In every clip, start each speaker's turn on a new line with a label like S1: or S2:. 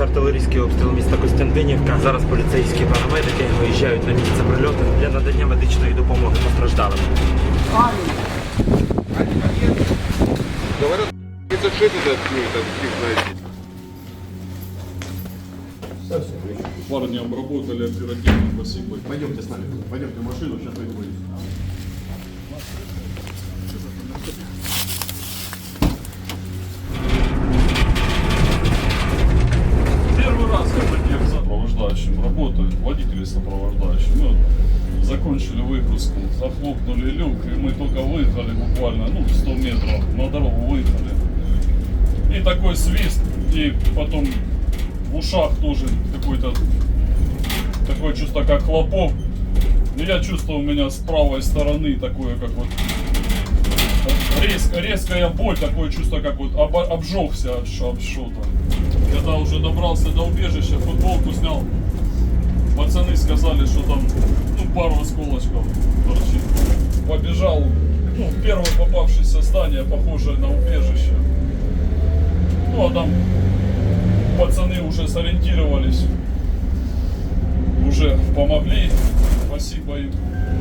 S1: Відбувся артилерійський обстріл міста Костянтинівка. Зараз поліцейські парамедики виїжджають на місце прильоту для надання медичної допомоги постраждалим.
S2: Говорят, 36 это, ну, это фиг знает.
S3: Парни обработали оперативно, спасибо.
S2: Пойдемте с нами, пойдемте в машину, сейчас пойду вылезу.
S3: Сопровождающим работаю, водители сопровождающим. Мы закончили выгрузку, захлопнули люк, и мы только выехали буквально, ну, 100 метров на дорогу выехали. И такой свист, и потом в ушах тоже какой-то такое чувство, как хлопок. И я чувствую у меня с правой стороны такое, как вот резк- резкая боль, такое чувство, как вот обо- обжегся от об что-то. Когда уже добрался до убежища, футболку снял, пацаны сказали, что там ну, пару осколочков торчит. Побежал ну, в первое попавшееся здание, похожее на убежище. Ну а там пацаны уже сориентировались, уже помогли, спасибо им.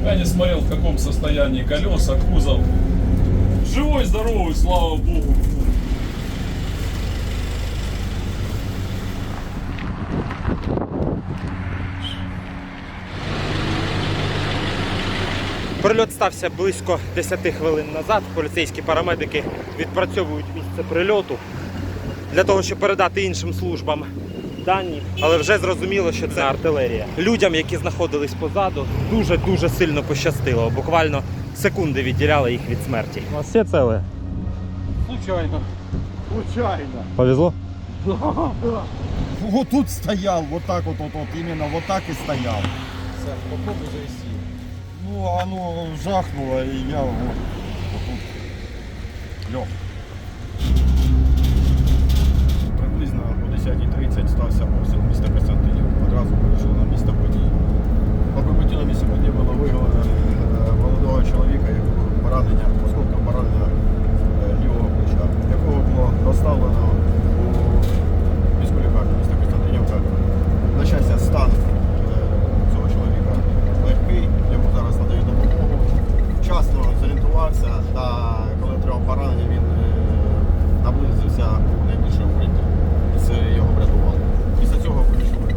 S3: Я не смотрел, в каком состоянии колеса, кузов. Живой, здоровый, слава богу.
S1: Прильот стався близько 10 хвилин назад. Поліцейські парамедики відпрацьовують місце прильоту для того, щоб передати іншим службам дані. Але вже зрозуміло, що це артилерія. Людям, які знаходились позаду, дуже дуже сильно пощастило. Буквально секунди відділяли їх від смерті. У вас все ціле?
S4: Случайно. Случайно.
S1: Повезло?
S4: Вот тут стоял, вот так вот, вот, вот, именно вот так и стоял. попробуй завести. Ну, оно жахнуло, и я вот, вот та коли отримав поранення, він е, наблизився у найбільше укриття. І це його врятувало. Після цього вирішили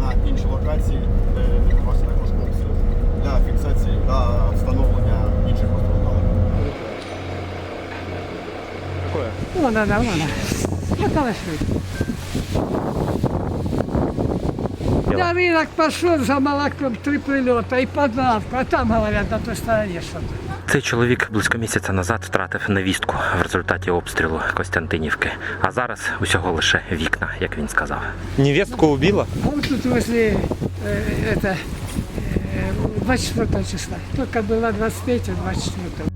S4: на інші локації, де відбувався також обстріл для фіксації та встановлення інших постраждалих.
S5: Вона, да, вона. Мотала швидко. На рынок пошел за молоком три прилета и подавку, а там, говорят, на той стороне что-то.
S1: Цей чоловік близько місяця назад втратив невістку в результаті обстрілу Костянтинівки. А зараз усього лише вікна, як він сказав. Невістку убила?
S5: А вот тут возле, э, это, э, 24 числа. Только была 23 24